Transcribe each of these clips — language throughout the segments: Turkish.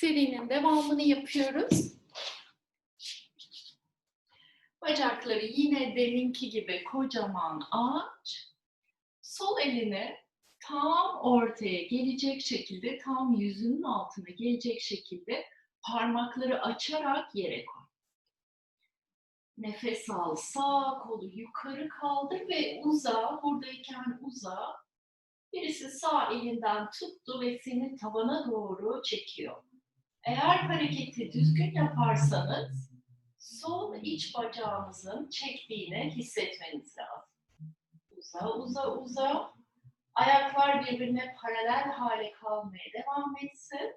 serinin devamını yapıyoruz. Bacakları yine deminki gibi kocaman aç. Sol elini tam ortaya gelecek şekilde, tam yüzünün altına gelecek şekilde parmakları açarak yere koy. Nefes al, sağ kolu yukarı kaldır ve uza, buradayken uza. Birisi sağ elinden tuttu ve seni tavana doğru çekiyor. Eğer hareketi düzgün yaparsanız sol iç bacağınızın çektiğini hissetmeniz lazım. Uza, uza, uza. Ayaklar birbirine paralel hale kalmaya devam etsin.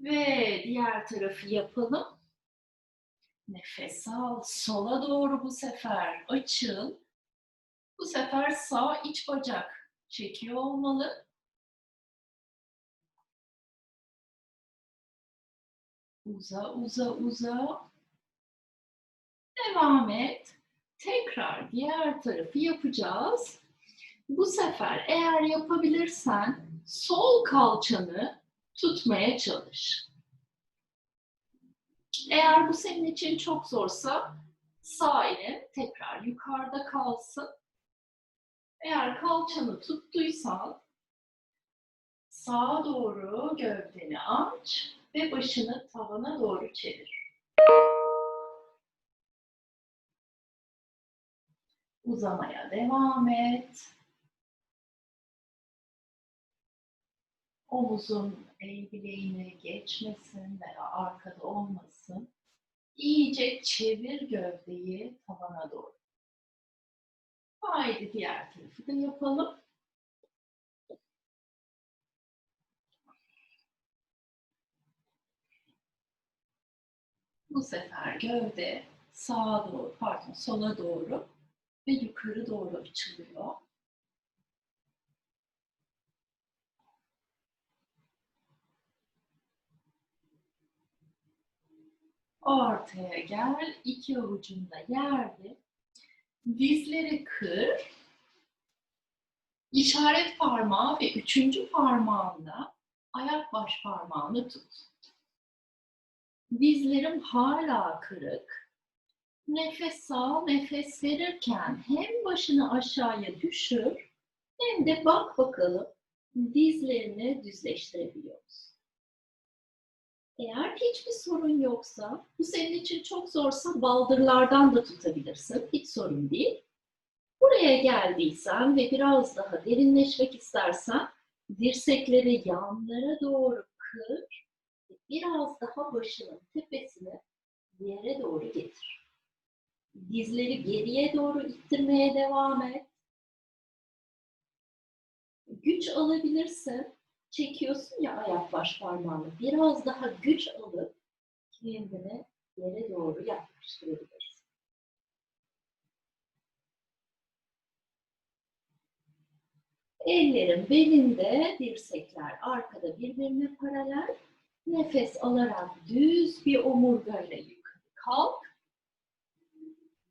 Ve diğer tarafı yapalım. Nefes al. Sola doğru bu sefer açıl. Bu sefer sağ iç bacak çekiyor olmalı. Uza, uza, uza. Devam et. Tekrar diğer tarafı yapacağız. Bu sefer eğer yapabilirsen sol kalçanı tutmaya çalış. Eğer bu senin için çok zorsa sağ elin tekrar yukarıda kalsın. Eğer kalçanı tuttuysan sağa doğru gövdeni aç ve başını tavana doğru çevir. Uzamaya devam et. Omuzun el bileğine geçmesin veya arkada olmasın. İyice çevir gövdeyi tavana doğru. Haydi diğer tarafı da yapalım. Bu sefer gövde sağa doğru, pardon sola doğru ve yukarı doğru açılıyor. Ortaya gel, iki avucunda yerde. Dizleri kır. İşaret parmağı ve üçüncü parmağında ayak baş parmağını tut. Dizlerim hala kırık. Nefes al, nefes verirken hem başını aşağıya düşür hem de bak bakalım dizlerini düzleştirebiliyor musun? Eğer hiçbir sorun yoksa, bu senin için çok zorsa baldırlardan da tutabilirsin. Hiç sorun değil. Buraya geldiysen ve biraz daha derinleşmek istersen dirsekleri yanlara doğru kır biraz daha başının tepesini yere doğru getir. Dizleri geriye doğru ittirmeye devam et. Güç alabilirsin çekiyorsun ya ayak baş parmağını. Biraz daha güç alıp kendini yere doğru yaklaştırabilirsin. Ellerin belinde, dirsekler arkada birbirine paralel. Nefes alarak düz bir omurgayla yukarı kalk.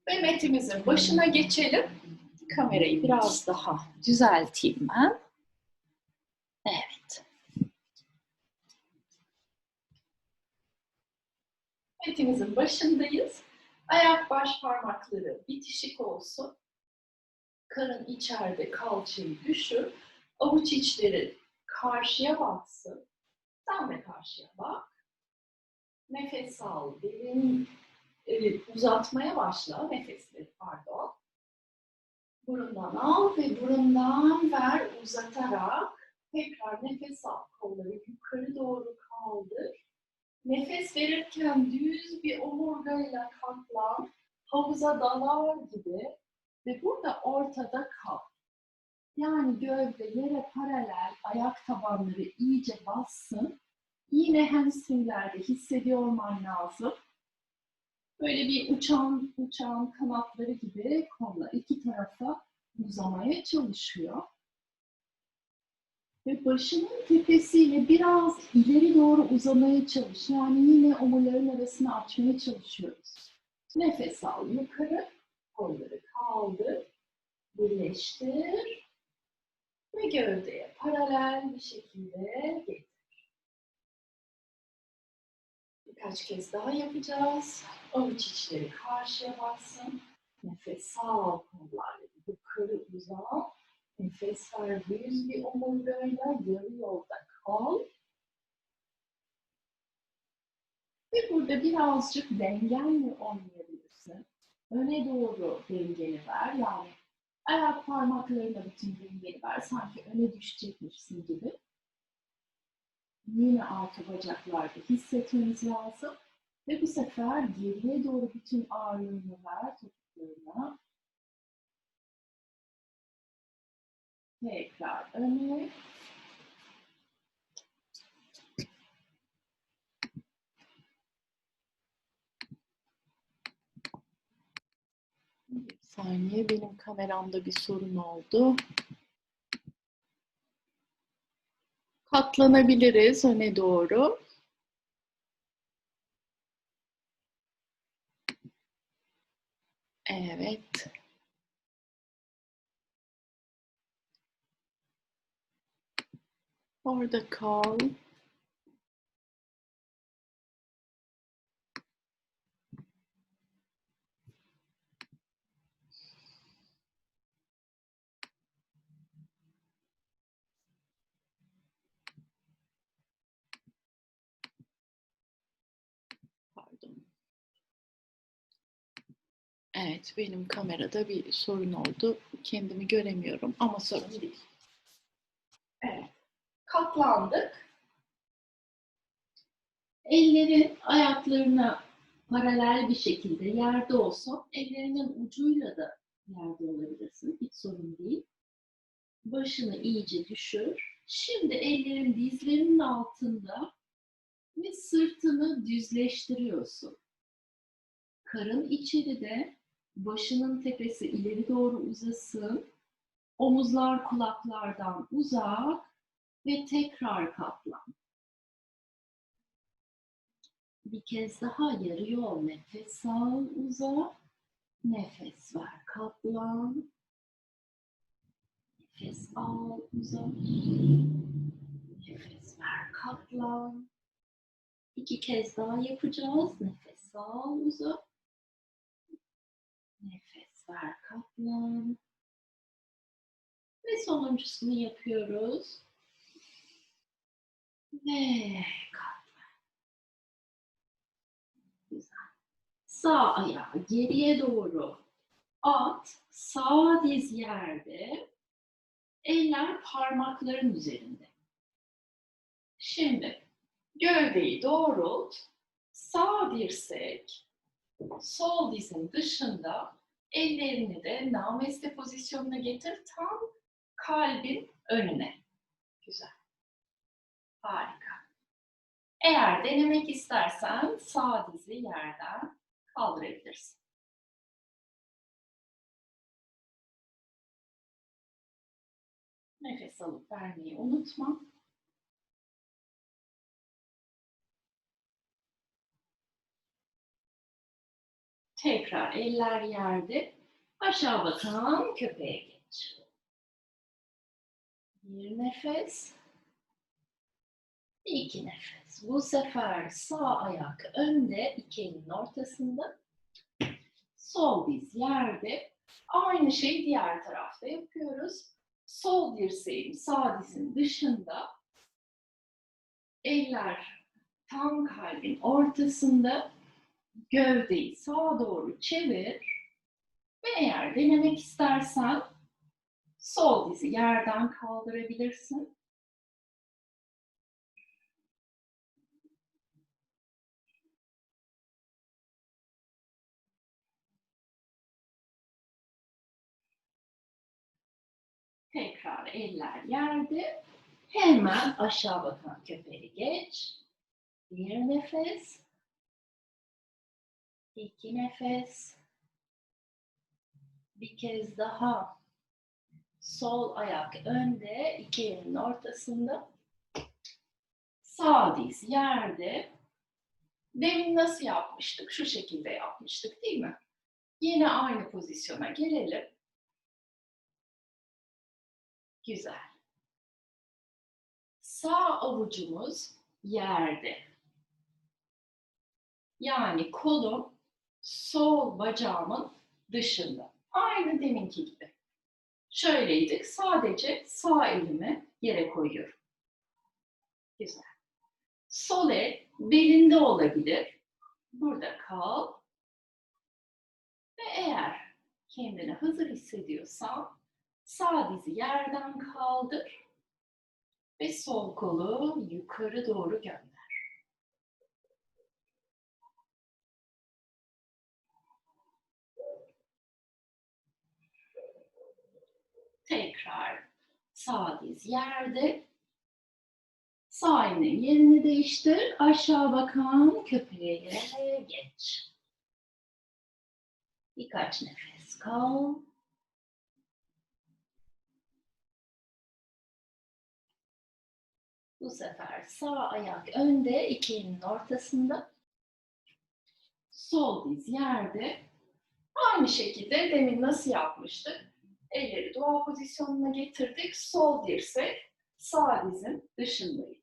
Ve metimizin başına geçelim. Kamerayı biraz daha düzelteyim ben. Evet. Metimizin başındayız. Ayak baş parmakları bitişik olsun. Karın içeride kalçayı düşür. Avuç içleri karşıya baksın. Sen de karşıya bak. Nefes al. Derin e, uzatmaya başla. Nefesleri pardon. Burundan al ve burundan ver uzatarak Tekrar nefes al. Kolları yukarı doğru kaldır. Nefes verirken düz bir omurgayla katlan. Havuza dalar gibi. Ve burada ortada kal. Yani gövde yere paralel, ayak tabanları iyice bassın. Yine hamstringlerde hissediyor olman lazım. Böyle bir uçan uçan kanatları gibi kollar iki tarafa uzamaya çalışıyor ve başının tepesiyle biraz ileri doğru uzamaya çalış. Yani yine omurların arasını açmaya çalışıyoruz. Nefes al yukarı, kolları kaldır, birleştir ve gövdeye paralel bir şekilde getir. Birkaç kez daha yapacağız. Avuç içleri karşıya baksın. Nefes al. Kollarla yukarı uzat. Nefes ver. Düz bir omurgayla yarı yolda kal. Ve burada birazcık dengenle oynayabilirsin. Öne doğru dengeni ver. Yani ayak parmaklarına bütün dengeni ver. Sanki öne düşecekmişsin gibi. Yine arka bacaklarda hissetmeniz lazım. Ve bu sefer geriye doğru bütün ağırlığını ver topuklarına. Tekrar öne. Bir saniye benim kameramda bir sorun oldu. Katlanabiliriz öne doğru. Evet. Orada kal. Pardon. Evet, benim kamerada bir sorun oldu. Kendimi göremiyorum ama sorun değil. Evet, katlandık. Ellerin ayaklarına paralel bir şekilde yerde olsa, ellerinin ucuyla da yerde olabilirsin. Hiç sorun değil. Başını iyice düşür. Şimdi ellerin dizlerinin altında ve sırtını düzleştiriyorsun. Karın içeride, başının tepesi ileri doğru uzasın. Omuzlar kulaklardan uzak ve tekrar katlan. Bir kez daha yarı yol nefes al, uza. Nefes ver, katlan. Nefes al, uza. Nefes ver, katlan. İki kez daha yapacağız. Nefes al, uza. Nefes ver, katlan. Ve sonuncusunu yapıyoruz. Ve katlan. Güzel. Sağ ayağı geriye doğru at. Sağ diz yerde. Eller parmakların üzerinde. Şimdi Gövdeyi doğrult. Sağ dirsek sol dizin dışında ellerini de nameste pozisyonuna getir. Tam kalbin önüne. Güzel. Harika. Eğer denemek istersen sağ dizi yerden kaldırabilirsin. Nefes alıp vermeyi unutma. Tekrar eller yerde. Aşağı bakan köpeğe geç. Bir nefes. İki nefes. Bu sefer sağ ayak önde, iki elin ortasında. Sol diz yerde. Aynı şeyi diğer tarafta yapıyoruz. Sol dirseğim sağ dizin dışında. Eller tam kalbin ortasında gövdeyi sağa doğru çevir ve eğer denemek istersen sol dizi yerden kaldırabilirsin. Tekrar eller yerde. Hemen aşağı bakan köpeğe geç. Bir nefes. İki nefes. Bir kez daha. Sol ayak önde, iki elin ortasında. Sağ diz yerde. Demin nasıl yapmıştık? Şu şekilde yapmıştık değil mi? Yine aynı pozisyona gelelim. Güzel. Sağ avucumuz yerde. Yani kolum sol bacağımın dışında. Aynı deminki gibi. Şöyleydik. Sadece sağ elimi yere koyuyorum. Güzel. Sol el belinde olabilir. Burada kal. Ve eğer kendini hazır hissediyorsan sağ dizi yerden kaldır ve sol kolu yukarı doğru gönder. Tekrar sağ diz yerde. Sağ elinin yerini değiştir. Aşağı bakan köpeğe geç. Birkaç nefes kal. Bu sefer sağ ayak önde, iki elin ortasında. Sol diz yerde. Aynı şekilde demin nasıl yapmıştık? Elleri dua pozisyonuna getirdik. Sol dirsek sağ dizin dışındayım.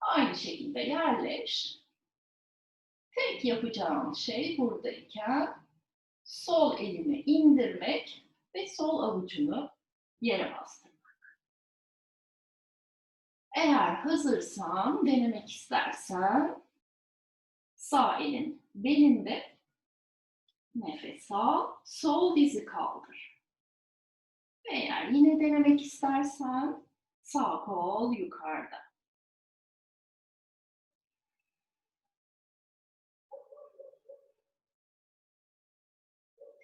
Aynı şekilde yerleş. Tek yapacağım şey buradayken sol elimi indirmek ve sol avucunu yere bastırmak. Eğer hazırsan, denemek istersen sağ elin belinde nefes al, sol dizi kaldır. Eğer yine denemek istersen sağ kol yukarıda.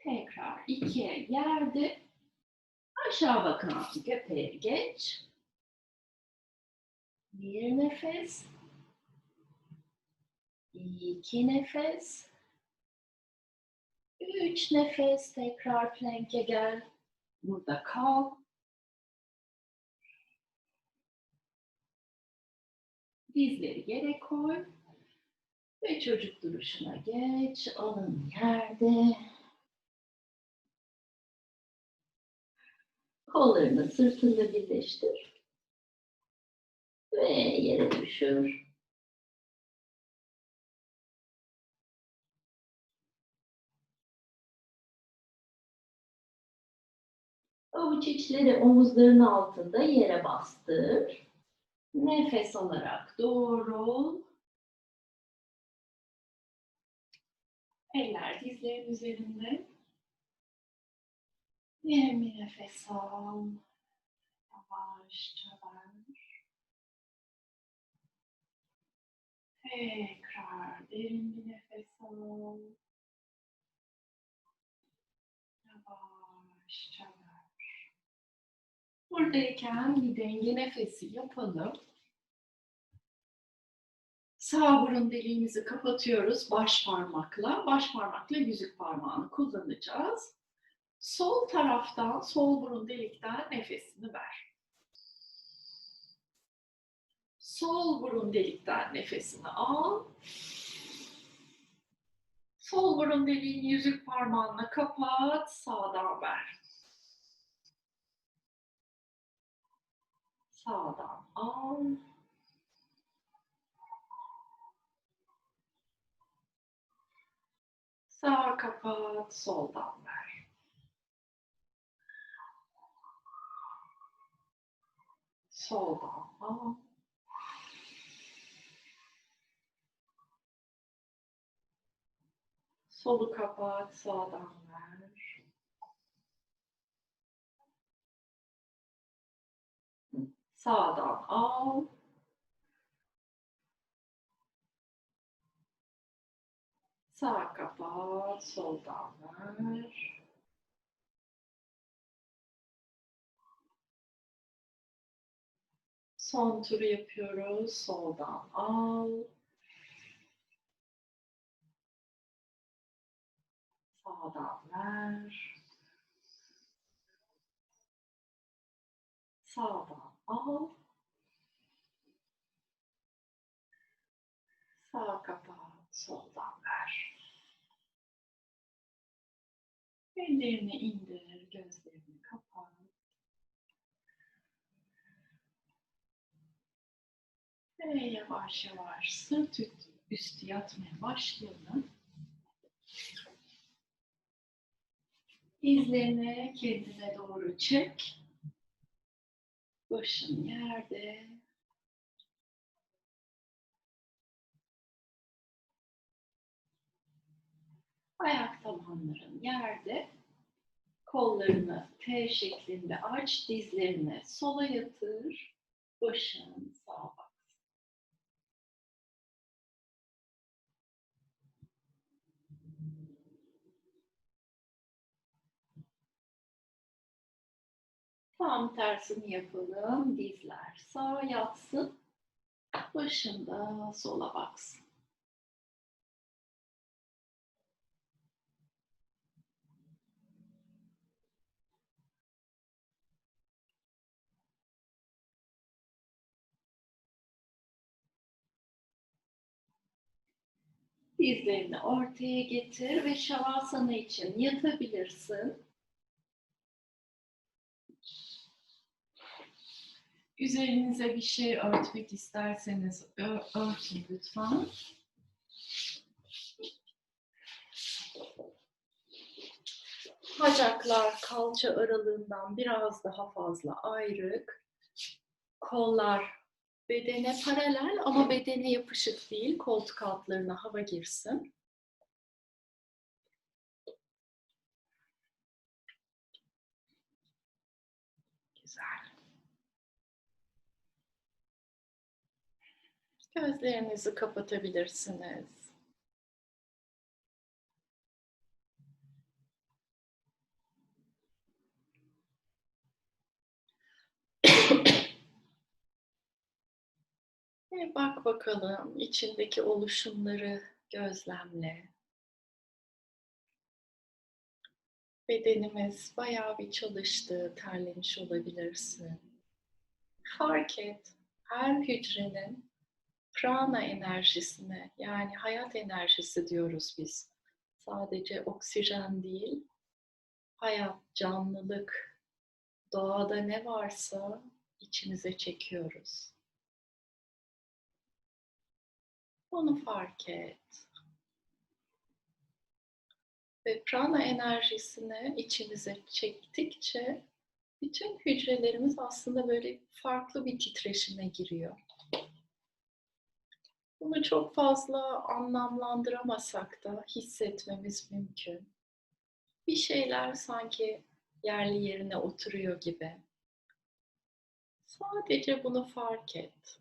Tekrar ikiye yerde aşağı bakan köpeğe geç. Bir nefes. İki nefes. Üç nefes. Tekrar plank'e gel. Burada kal. Dizleri yere koy. Ve çocuk duruşuna geç. Alın yerde. Kollarını sırtında birleştir. Ve yere düşür. Avuç içleri omuzların altında yere bastır. Nefes alarak doğrul. Eller dizlerin üzerinde. Derin bir nefes al. Yavaşça ver. Tekrar derin bir nefes al. Buradayken bir denge nefesi yapalım. Sağ burun deliğimizi kapatıyoruz baş parmakla. Baş parmakla yüzük parmağını kullanacağız. Sol taraftan, sol burun delikten nefesini ver. Sol burun delikten nefesini al. Sol burun deliğini yüzük parmağınla kapat, sağdan ver. Sağdan al. Sağ kapat, soldan ver. Soldan al. Solu kapat, sağdan ver. Sağdan al. Sağ kapat, soldan ver. Son turu yapıyoruz. Soldan al. Sağdan ver. Sağdan al. Sağ kapat, soldan ver. Ellerini indir, gözlerini kapat. Ve yavaş yavaş sırt üstü yatmaya başlayalım. Dizlerini kendine doğru çek. Başın yerde. Ayak tabanların yerde. Kollarını T şeklinde aç, dizlerini sola yatır, başın sağa bak. Tam tersini yapalım. Dizler sağa yatsın. Başında sola baksın. Dizlerini ortaya getir ve şavasana için yatabilirsin. Üzerinize bir şey örtmek isterseniz örtün lütfen. Bacaklar kalça aralığından biraz daha fazla ayrık. Kollar bedene paralel ama bedene yapışık değil. Koltuk altlarına hava girsin. Güzel. Gözlerinizi kapatabilirsiniz. Ve bak bakalım içindeki oluşumları gözlemle. Bedenimiz bayağı bir çalıştı, terlemiş olabilirsin. Fark et, her hücrenin prana enerjisine yani hayat enerjisi diyoruz biz. Sadece oksijen değil, hayat, canlılık, doğada ne varsa içimize çekiyoruz. Onu fark et. Ve prana enerjisini içimize çektikçe bütün hücrelerimiz aslında böyle farklı bir titreşime giriyor. Bunu çok fazla anlamlandıramasak da hissetmemiz mümkün. Bir şeyler sanki yerli yerine oturuyor gibi. Sadece bunu fark et.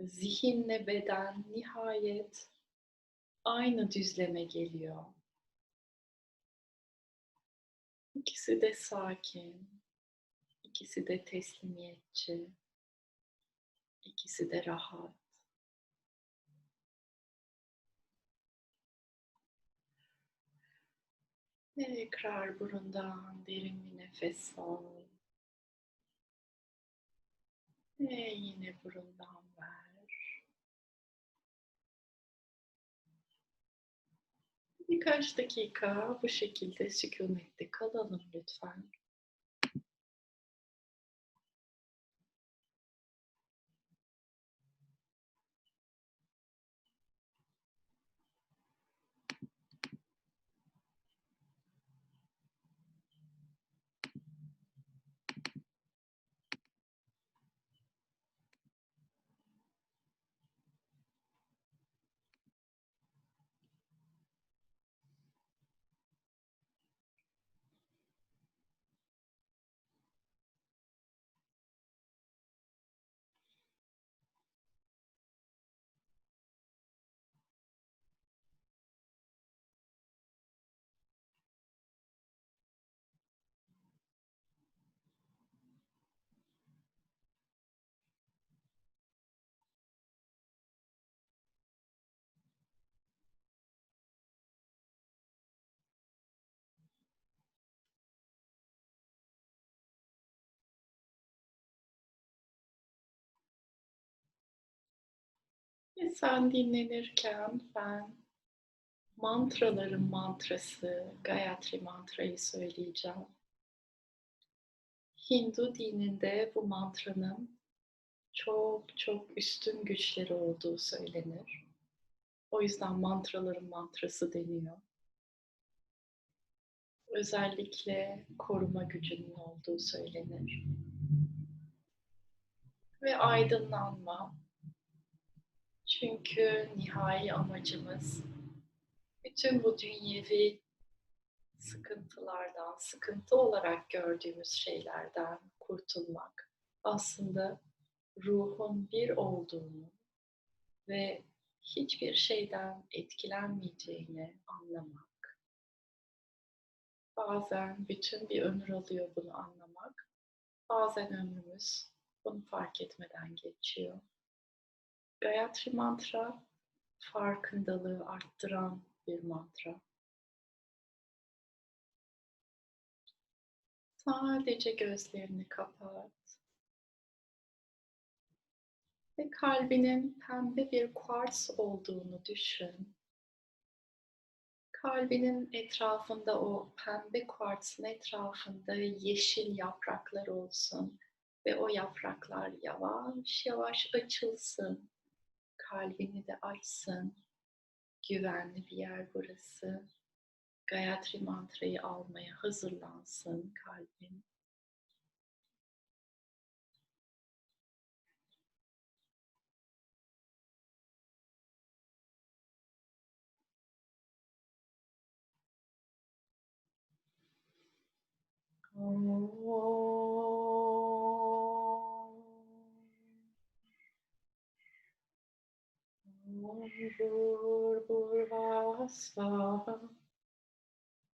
Zihinle beden nihayet aynı düzleme geliyor. İkisi de sakin, ikisi de teslimiyetçi. İkisi de rahat. Tekrar burundan derin bir nefes al. Ve yine burundan ver. Birkaç dakika bu şekilde sükunette kalalım lütfen. Sen dinlenirken ben mantraların mantrası, Gayatri mantrayı söyleyeceğim. Hindu dininde bu mantranın çok çok üstün güçleri olduğu söylenir. O yüzden mantraların mantrası deniyor. Özellikle koruma gücünün olduğu söylenir. Ve aydınlanma. Çünkü nihai amacımız bütün bu dünyevi sıkıntılardan, sıkıntı olarak gördüğümüz şeylerden kurtulmak. Aslında ruhun bir olduğunu ve hiçbir şeyden etkilenmeyeceğini anlamak. Bazen bütün bir ömür alıyor bunu anlamak. Bazen ömrümüz bunu fark etmeden geçiyor. Gayatri mantra farkındalığı arttıran bir mantra. Sadece gözlerini kapat. Ve kalbinin pembe bir kuarts olduğunu düşün. Kalbinin etrafında o pembe kuartsın etrafında yeşil yapraklar olsun ve o yapraklar yavaş yavaş açılsın. Kalbini de açsın. Güvenli bir yer burası. Gayatri mantrayı almaya hazırlansın kalbin. Bhurvasvaha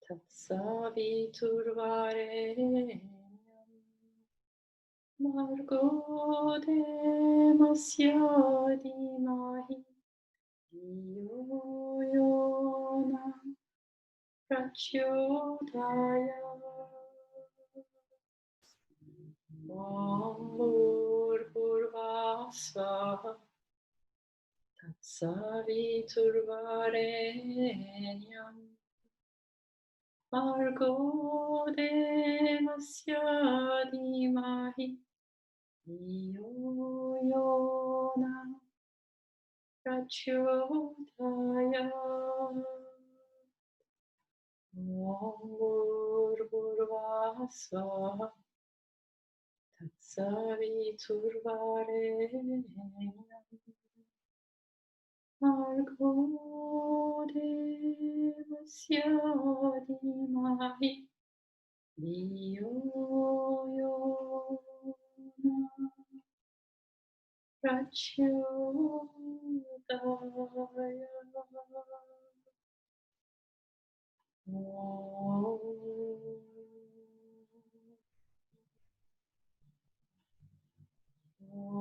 Tatsaviturvarenyam Margo Demasya Dimahi Diyo Yona Prachodaya Om Bhurvasvaha Saviturvarenyam Argo Devasya Dimahi Iyo Yona Prachodaya Om Gurgurva Svaha Tatsaviturvarenyam Margot de Monsieur di oh.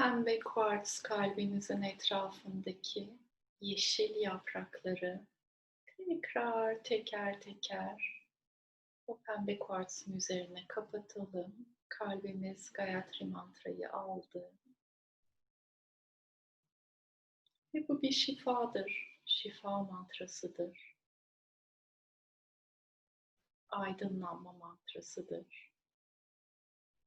Pembe kuartz kalbinizin etrafındaki yeşil yaprakları tekrar teker teker o pembe kuartsın üzerine kapatalım. Kalbimiz Gayatri mantrayı aldı. Ve bu bir şifadır, şifa mantrasıdır. Aydınlanma mantrasıdır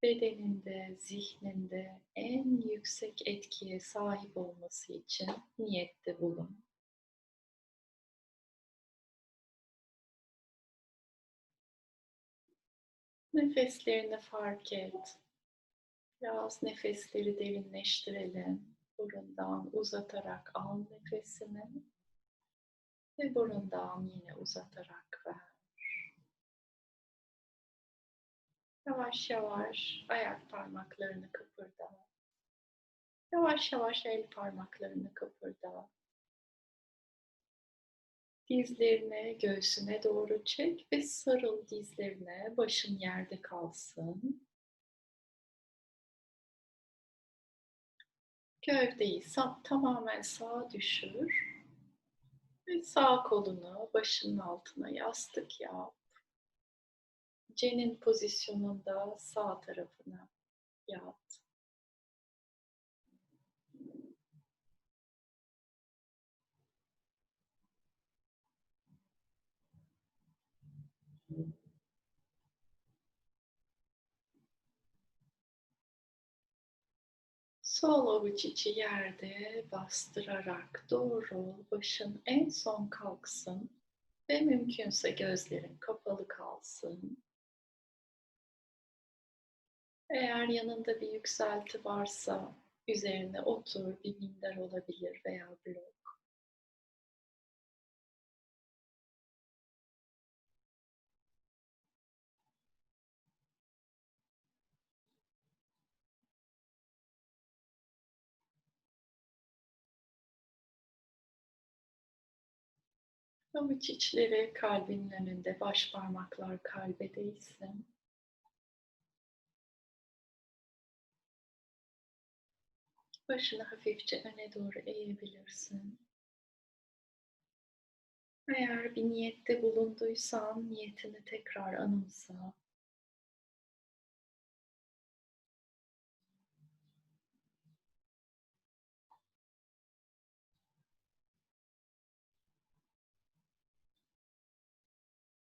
bedeninde, zihninde en yüksek etkiye sahip olması için niyette bulun. Nefeslerini fark et. Biraz nefesleri derinleştirelim. Burundan uzatarak al nefesini. Ve burundan yine uzatarak ver. Yavaş yavaş ayak parmaklarını kıpırda. Yavaş yavaş el parmaklarını kıpırda. Dizlerini göğsüne doğru çek ve sarıl dizlerine. Başın yerde kalsın. Gövdeyi sa- tamamen sağa düşür. Ve sağ kolunu başının altına yastık yap. Cenin pozisyonunda sağ tarafına yat. Sol avuç içi yerde bastırarak doğru başın en son kalksın ve mümkünse gözlerin kapalı kalsın. Eğer yanında bir yükselti varsa üzerine otur, bir minder olabilir veya blok. Avuç içleri kalbinin önünde, baş parmaklar kalbe değsin. Başını hafifçe öne doğru eğebilirsin. Eğer bir niyette bulunduysan niyetini tekrar anımsa.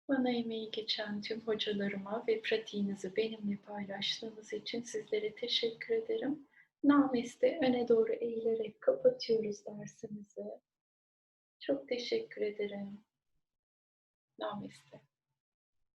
Bana emeği geçen tüm hocalarıma ve pratiğinizi benimle paylaştığınız için sizlere teşekkür ederim. Nameste öne doğru eğilerek kapatıyoruz dersimizi. Çok teşekkür ederim. Nameste.